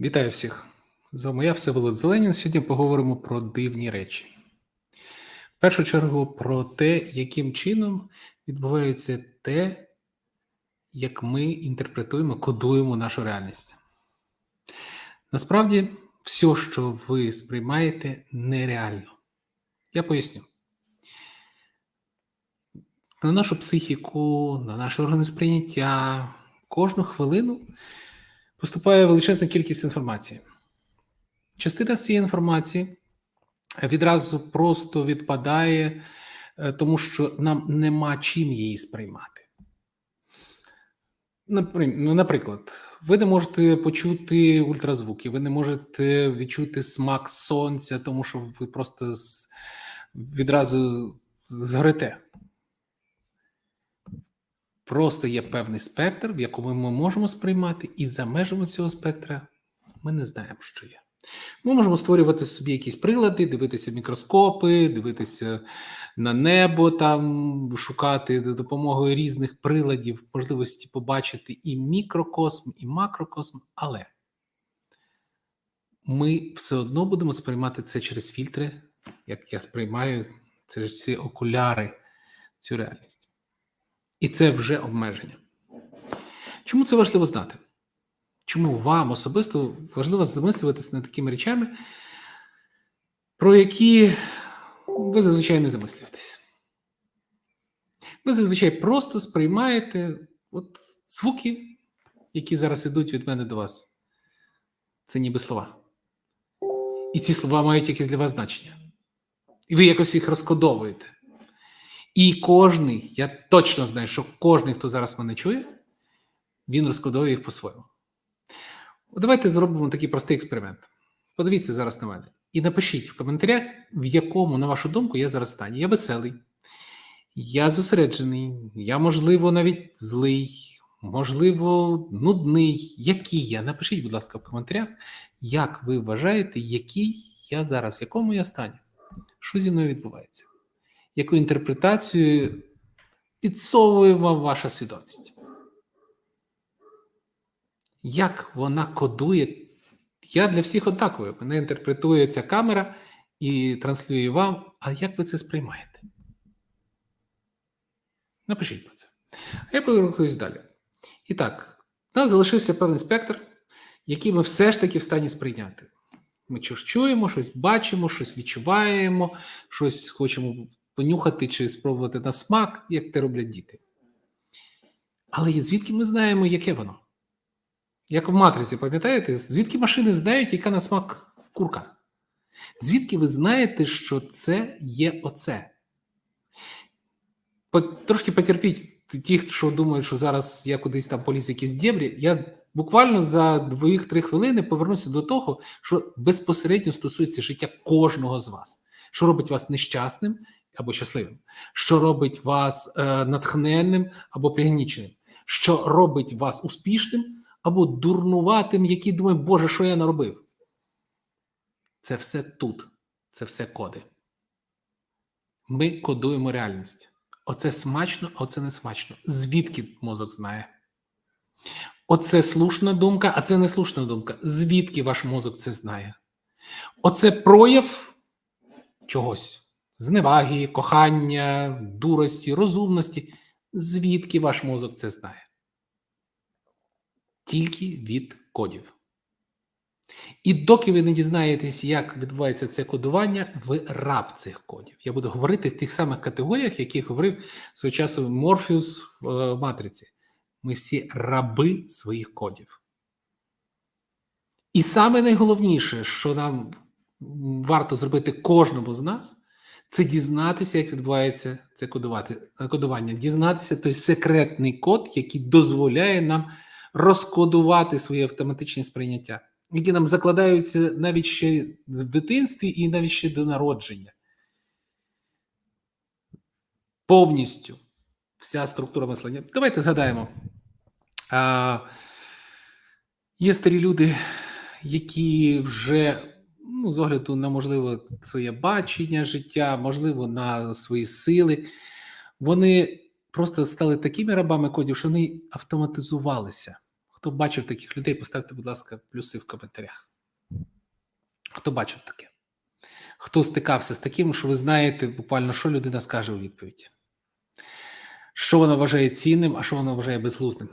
Вітаю всіх! З вами я Всеволод Зеленін. Сьогодні поговоримо про дивні речі. В першу чергу про те, яким чином відбувається те, як ми інтерпретуємо, кодуємо нашу реальність. Насправді, все, що ви сприймаєте, нереально. Я поясню. На нашу психіку, на наше органи сприйняття кожну хвилину поступає величезна кількість інформації. Частина цієї інформації відразу просто відпадає, е, тому що нам нема чим її сприймати. Ну, Наприклад, ви не можете почути ультразвуки, ви не можете відчути смак сонця, тому що ви просто відразу згорите. Просто є певний спектр, в якому ми можемо сприймати, і за межами цього спектра ми не знаємо, що є. Ми можемо створювати собі якісь прилади, дивитися мікроскопи, дивитися на небо, там шукати за допомогою різних приладів можливості побачити і мікрокосм, і макрокосм, але ми все одно будемо сприймати це через фільтри, як я сприймаю через ці окуляри, цю реальність. І це вже обмеження. Чому це важливо знати? Чому вам особисто важливо замислюватися над такими речами, про які ви зазвичай не замислюєтесь? Ви зазвичай просто сприймаєте от звуки, які зараз ідуть від мене до вас. Це ніби слова. І ці слова мають якесь для вас значення. І ви якось їх розкодовуєте. І кожний, я точно знаю, що кожний, хто зараз мене чує, він розкодовує їх по-своєму. Давайте зробимо такий простий експеримент. Подивіться зараз на мене. І напишіть в коментарях, в якому, на вашу думку, я зараз стані. Я веселий, я зосереджений, я, можливо, навіть злий, можливо, нудний. Який я? Напишіть, будь ласка, в коментарях, як ви вважаєте, який я зараз, в якому я стані? Що зі мною відбувається? Яку інтерпретацію підсовує вам ваша свідомість? Як вона кодує? Я для всіх однаковий. Мене інтерпретує ця камера і транслює вам. А як ви це сприймаєте? Напишіть про це. А я порухаюсь далі. І так, у нас залишився певний спектр, який ми все ж таки в стані сприйняти. Ми щось чуємо, щось бачимо, щось відчуваємо, щось хочемо понюхати чи спробувати на смак, як це роблять діти. Але звідки ми знаємо, яке воно? Як в матриці, пам'ятаєте, звідки машини знають, яка на смак курка? Звідки ви знаєте, що це є оце? Трошки потерпіть ті, що думають, що зараз я кудись там поліз якісь дєбрі. Я буквально за 2-3 хвилини повернуся до того, що безпосередньо стосується життя кожного з вас, що робить вас нещасним або щасливим, що робить вас е, натхненним або пригніченим, що робить вас успішним або дурнуватим, який думає, Боже, що я наробив? Це все тут, це все коди. Ми кодуємо реальність. Оце смачно, а оце не смачно. Звідки мозок знає? Оце слушна думка, а це не слушна думка. Звідки ваш мозок це знає? Оце прояв чогось: зневаги, кохання, дурості, розумності. Звідки ваш мозок це знає? Тільки від кодів. І доки ви не дізнаєтесь, як відбувається це кодування, ви раб цих кодів. Я буду говорити в тих самих категоріях, яких говорив свого часу Морфеус в е, матриці. Ми всі раби своїх кодів. І саме найголовніше, що нам варто зробити кожному з нас, це дізнатися, як відбувається це кодувати, кодування, дізнатися той секретний код, який дозволяє нам розкодувати своє автоматичне сприйняття, які нам закладаються навіть ще в дитинстві і навіть ще до народження. Повністю вся структура мислення. Давайте згадаємо. А, Є старі люди, які вже, ну, з огляду на можливо своє бачення життя, можливо, на свої сили, вони просто стали такими рабами кодів, що вони автоматизувалися. Хто бачив таких людей, поставте, будь ласка, плюси в коментарях. Хто бачив таке? Хто стикався з таким, що ви знаєте буквально, що людина скаже у відповідь? Що вона вважає цінним, а що вона вважає безглуздим?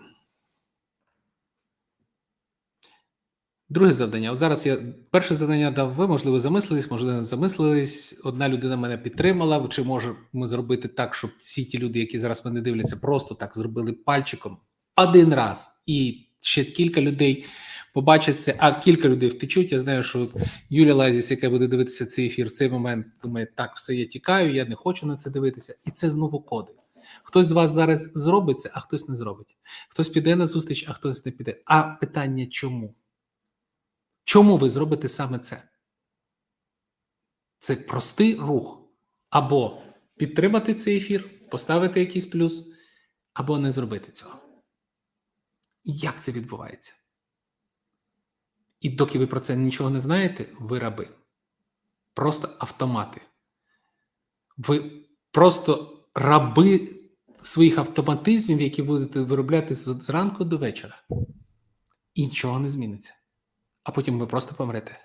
Друге завдання. От зараз я перше завдання дав ви, можливо, замислились, можливо, не замислились. Одна людина мене підтримала. Чи можемо зробити так, щоб всі ті люди, які зараз мене дивляться, просто так зробили пальчиком один раз, і ще кілька людей побачать це, а кілька людей втечуть. Я знаю, що Юлія Лазіс, яка буде дивитися цей ефір, в цей момент думає, так, все, я тікаю, я не хочу на це дивитися. І це знову коди. Хтось з вас зараз зробить це, а хтось не зробить. Хтось піде на зустріч, а хтось не піде. А питання чому? Чому ви зробите саме це? Це простий рух. Або підтримати цей ефір, поставити якийсь плюс, або не зробити цього. І як це відбувається? І доки ви про це нічого не знаєте, ви раби. Просто автомати. Ви просто раби своїх автоматизмів, які будете виробляти зранку до вечора. І нічого не зміниться. А потім ви просто помрете.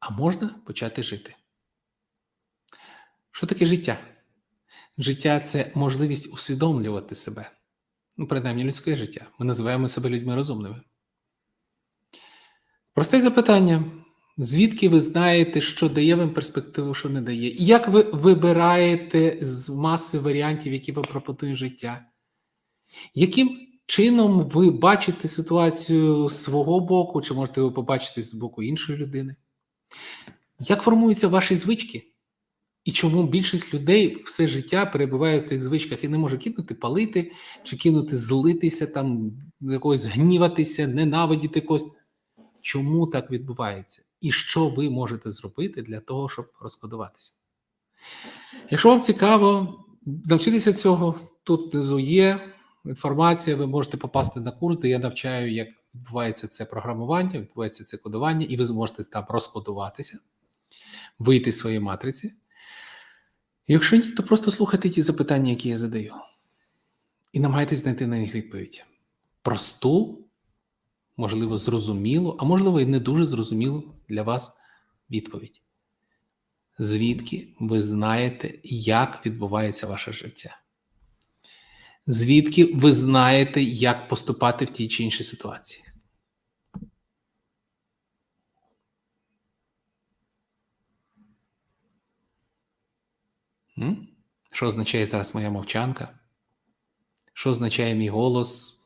А можна почати жити. Що таке життя? Життя це можливість усвідомлювати себе. Ну, принаймні, людське життя. Ми називаємо себе людьми розумними. Просте запитання: звідки ви знаєте, що дає вам перспективу, що не дає? Як ви вибираєте з маси варіантів, які вам пропонує життя? Яким чином ви бачите ситуацію з свого боку, чи можете ви побачити з боку іншої людини? Як формуються ваші звички? І чому більшість людей все життя перебуває в цих звичках і не може кинути палити, чи кинути злитися, там якогось гніватися, ненавидіти когось? Чому так відбувається? І що ви можете зробити для того, щоб розкодуватися? Якщо вам цікаво навчитися цього, тут внизу є інформація, ви можете попасти на курс, де я навчаю, як відбувається це програмування, відбувається це кодування, і ви зможете там розкодуватися, вийти з своєї матриці. Якщо ні, то просто слухайте ті запитання, які я задаю, і намагайтесь знайти на них відповідь. Просту, можливо, зрозумілу, а можливо, і не дуже зрозумілу для вас відповідь. Звідки ви знаєте, як відбувається ваше життя? Звідки ви знаєте, як поступати в тій чи іншій ситуації? Що означає зараз моя мовчанка? Що означає мій голос?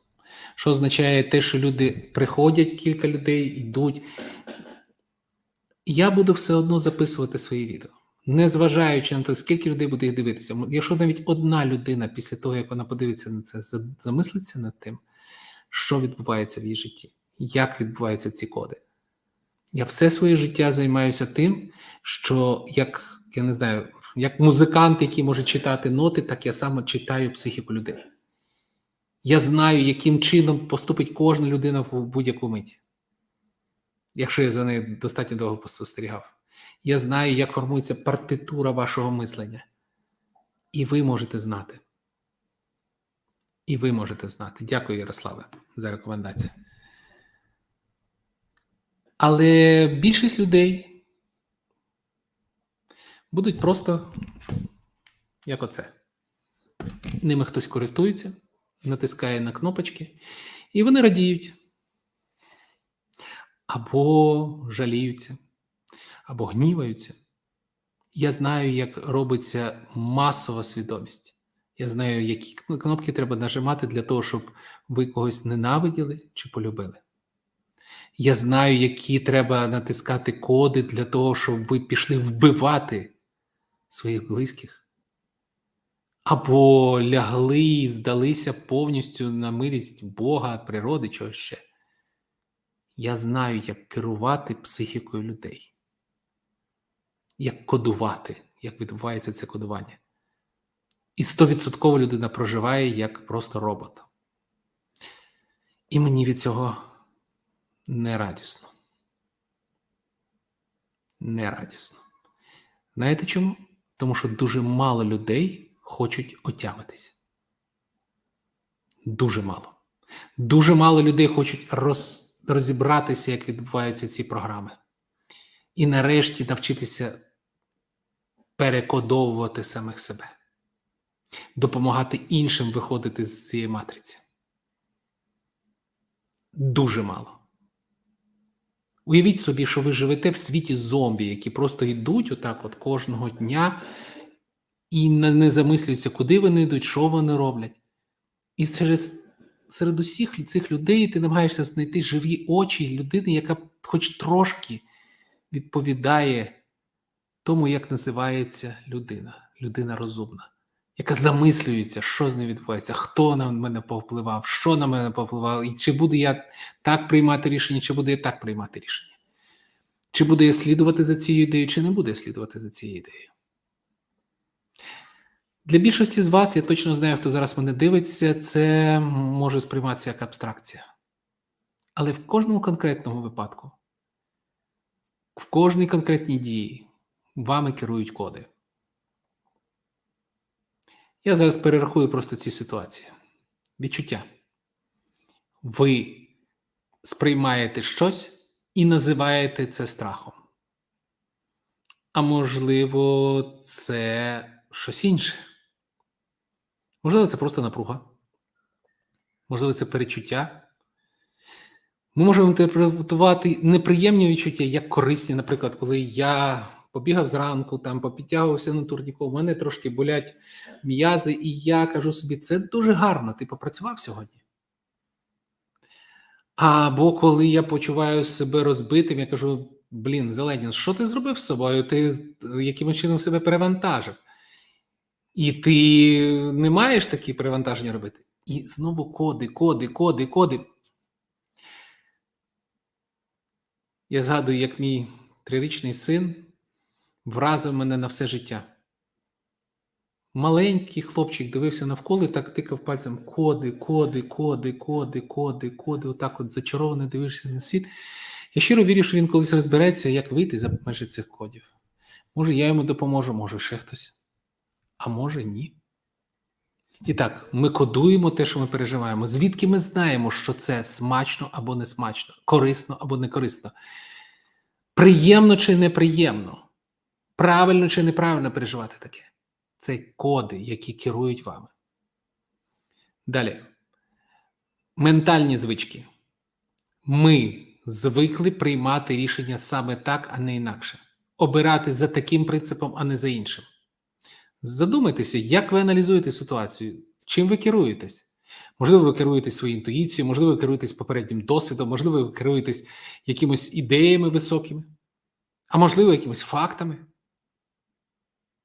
Що означає те, що люди приходять, кілька людей йдуть? Я буду все одно записувати свої відео, незважаючи на те, скільки людей буде їх дивитися. Якщо навіть одна людина після того, як вона подивиться на це, замислиться над тим, що відбувається в її житті, як відбуваються ці коди. Я все своє життя займаюся тим, що як я не знаю, як музикант, який може читати ноти, так я саме читаю психіку людей. Я знаю, яким чином поступить кожна людина в будь-яку мить, якщо я за нею достатньо довго поспостерігав. Я знаю, як формується партитура вашого мислення. І ви можете знати. І ви можете знати. Дякую, Ярославе, за рекомендацію. Але більшість людей будуть просто як оце. Ними хтось користується, натискає на кнопочки, і вони радіють. Або жаліються, або гніваються. Я знаю, як робиться масова свідомість. Я знаю, які кнопки треба нажимати для того, щоб ви когось ненавиділи чи полюбили. Я знаю, які треба натискати коди для того, щоб ви пішли вбивати своїх близьких. Або лягли і здалися повністю на милість Бога, природи, чогось ще. Я знаю, як керувати психікою людей, як кодувати, як відбувається це кодування. І стовідсотково людина проживає як просто робот. І мені від цього не радісно. Не радісно. Знаєте чому? Тому що дуже мало людей хочуть отямитись. Дуже мало. Дуже мало людей хочуть роз, розібратися, як відбуваються ці програми. І нарешті навчитися перекодовувати самих себе, допомагати іншим виходити з цієї матриці. Дуже мало. Уявіть собі, що ви живете в світі зомбі, які просто йдуть отак от кожного дня і не замислюються, куди вони йдуть, що вони роблять. І через серед усіх цих людей ти намагаєшся знайти живі очі людини, яка хоч трошки відповідає тому, як називається людина, людина розумна, яка замислюється, що з нею відбувається, хто на мене повпливав, що на мене повпливало, і чи буду я так приймати рішення, чи буду я так приймати рішення. Чи буду я слідувати за цією ідеєю, чи не буду я слідувати за цією ідеєю. Для більшості з вас, я точно знаю, хто зараз мене дивиться, це може сприйматися як абстракція. Але в кожному конкретному випадку, в кожній конкретній дії вами керують коди. Я зараз перерахую просто ці ситуації. Відчуття. Ви сприймаєте щось і називаєте це страхом. А можливо, це щось інше. Можливо, це просто напруга. Можливо, це перечуття. Ми можемо інтерпретувати неприємні відчуття як корисні, наприклад, коли я побігав зранку, там попідтягувався на турніку, у мене трошки болять м'язи, і я кажу собі, це дуже гарно, ти попрацював сьогодні. Або коли я почуваю себе розбитим, я кажу: блін, Зеленін, що ти зробив з собою? Ти якимось чином себе перевантажив? І ти не маєш такі перевантаження робити. І знову коди, коди, коди, коди. Я згадую, як мій трирічний син вразив мене на все життя. Маленький хлопчик дивився навколо і так тикав пальцем коди, коди, коди, коди, коди, коди. Отак от зачаровано дивишся на світ. Я щиро вірю, що він колись розбереться, як вийти за межі цих кодів. Може, я йому допоможу, може ще хтось, а може ні. І так, ми кодуємо те, що ми переживаємо. Звідки ми знаємо, що це смачно або не смачно, корисно або не корисно, приємно чи неприємно, правильно чи неправильно переживати таке. Це коди, які керують вами. Далі. Ментальні звички. Ми звикли приймати рішення саме так, а не інакше. Обирати за таким принципом, а не за іншим. Задумайтеся, як ви аналізуєте ситуацію, чим ви керуєтесь. Можливо, ви керуєтесь своєю інтуїцією, можливо, ви керуєтесь попереднім досвідом, можливо, ви керуєтесь якимось ідеями високими, а можливо, якимось фактами.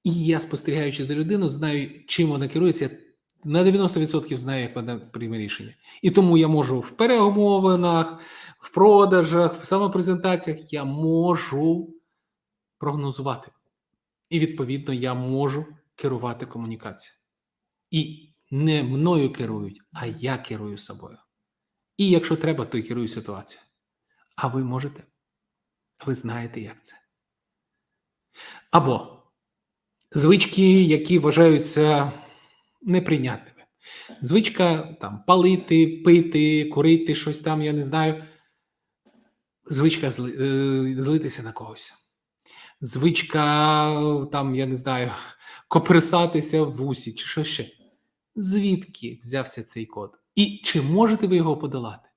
І я, спостерігаючи за людину, знаю, чим вона керується. На 90% знаю, як вона прийме рішення. І тому я можу в перемовинах, в продажах, в самопрезентаціях я можу прогнозувати. І, відповідно, я можу керувати комунікацією. І не мною керують, а я керую собою. І якщо треба, то й керую ситуацією. А ви можете? Ви знаєте, як це. Або звички, які вважаються неприйнятними. Звичка там палити, пити, курити, щось там, я не знаю. Звичка зли, е, злитися на когось. Звичка, там, я не знаю, копирсатися в вусі чи що ще. Звідки взявся цей код? І чи можете ви його подолати?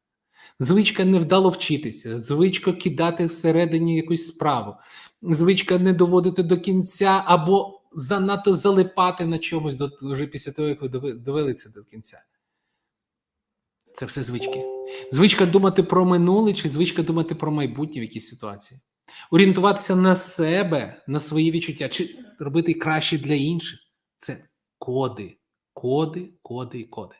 Звичка невдало вчитися, звичка кидати всередині якусь справу, звичка не доводити до кінця або занадто залипати на чомусь до, вже після того, як ви довели це до кінця. Це все звички. Звичка думати про минуле чи звичка думати про майбутнє в якійсь ситуації. Орієнтуватися на себе, на свої відчуття, чи робити краще для інших. Це коди, коди, коди і коди.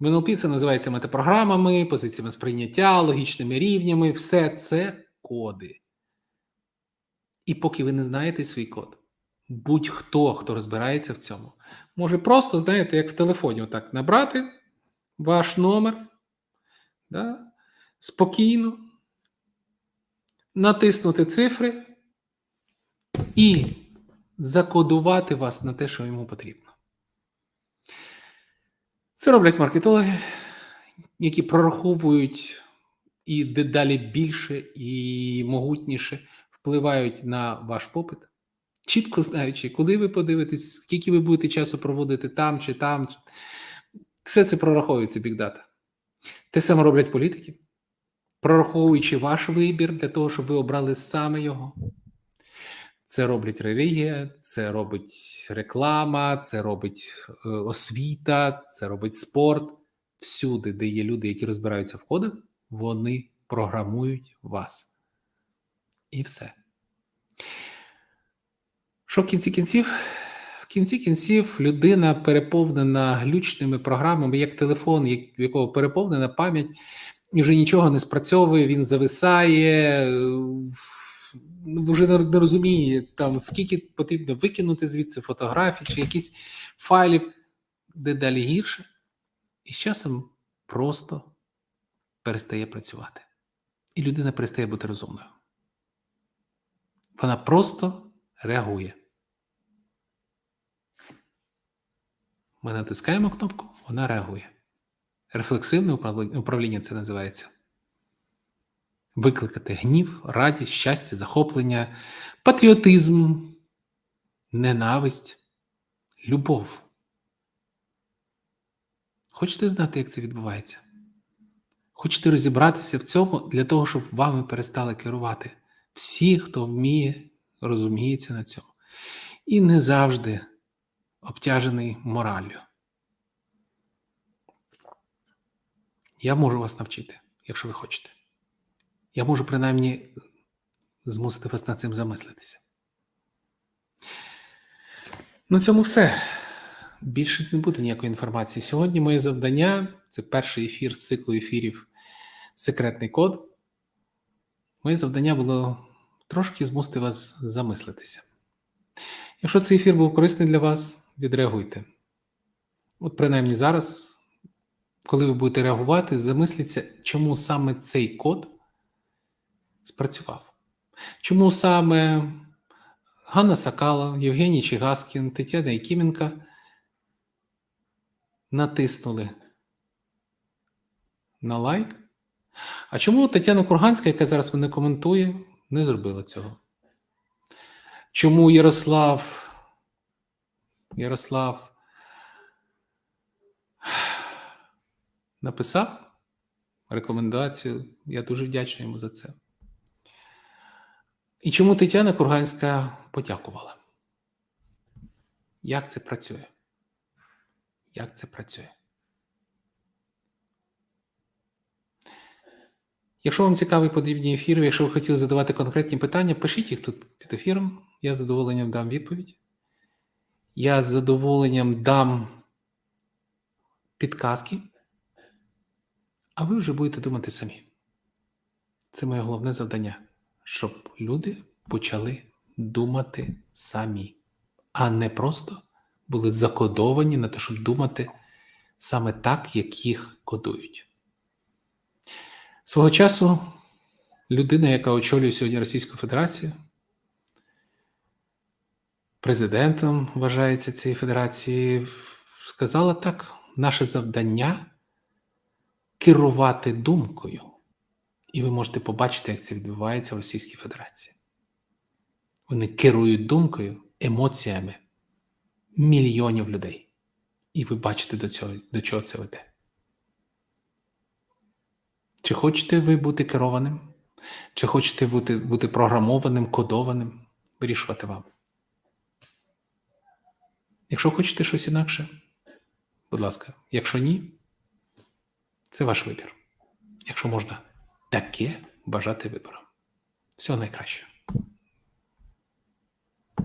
В НЛП це називається метапрограмами, позиціями сприйняття, логічними рівнями. Все це коди. І поки ви не знаєте свій код, будь-хто, хто розбирається в цьому, може просто, знаєте, як в телефоні, отак набрати ваш номер да, спокійно, натиснути цифри і закодувати вас на те, що йому потрібно. Це роблять маркетологи. які прораховують і дедалі більше і могутніше впливають на ваш попит, чітко знаючи, куди ви подивитесь, скільки ви будете часу проводити там чи там. Все це прораховується бікдата. Те саме роблять політики, прораховуючи ваш вибір для того, щоб ви обрали саме його. Це робить релігія, це робить реклама, це робить е, освіта, це робить спорт. Всюди, де є люди, які розбираються в кодах, вони програмують вас. І все. Що в кінці кінців? В кінці кінців людина переповнена глючними програмами, як телефон, в якого переповнена пам'ять, і вже нічого не спрацьовує, він зависає, е, вже не розуміє, там, скільки потрібно викинути звідси фотографій чи якісь файлів, де далі гірше, і з часом просто перестає працювати. І людина перестає бути розумною. Вона просто реагує. Ми натискаємо кнопку, вона реагує. Рефлексивне управління це називається. Викликати гнів, радість, щастя, захоплення, патріотизм, ненависть, любов. Хочете знати, як це відбувається? Хочете розібратися в цьому для того, щоб вами перестали керувати всі, хто вміє, розуміється на цьому. І не завжди обтяжений мораллю. Я можу вас навчити, якщо ви хочете. Я можу принаймні змусити вас над цим замислитися. На цьому все. Більше не буде ніякої інформації. Сьогодні моє завдання це перший ефір з циклу ефірів Секретний код. Моє завдання було трошки змусити вас замислитися. Якщо цей ефір був корисний для вас, відреагуйте. От принаймні зараз, коли ви будете реагувати, замисліться, чому саме цей код спрацював. Чому саме Ганна Сакала, Євгеній Чигаскін, Тетяна Якименка натиснули на лайк. А чому Тетяна Курганська, яка зараз мене коментує, не зробила цього? Чому Ярослав Ярослав написав рекомендацію. Я дуже вдячний йому за це. І чому Тетяна Курганська подякувала? Як це працює? Як це працює? Якщо вам цікавий подібні ефіри, якщо ви хотіли задавати конкретні питання, пишіть їх тут під ефіром. Я з задоволенням дам відповідь. Я з задоволенням дам підказки, а ви вже будете думати самі. Це моє головне завдання, щоб люди почали думати самі, а не просто були закодовані на те, щоб думати саме так, як їх кодують. Свого часу людина, яка очолює сьогодні Російську Федерацію, президентом вважається цієї федерації, сказала так: наше завдання керувати думкою. І ви можете побачити, як це відбувається в Російській Федерації. Вони керують думкою, емоціями мільйонів людей. І ви бачите, до, цього, до чого це веде. Чи хочете ви бути керованим? Чи хочете бути, бути програмованим, кодованим? Вирішувати вам. Якщо хочете щось інакше, будь ласка, якщо ні, це ваш вибір. Якщо можна таке бажати вибором. Всього найкращого.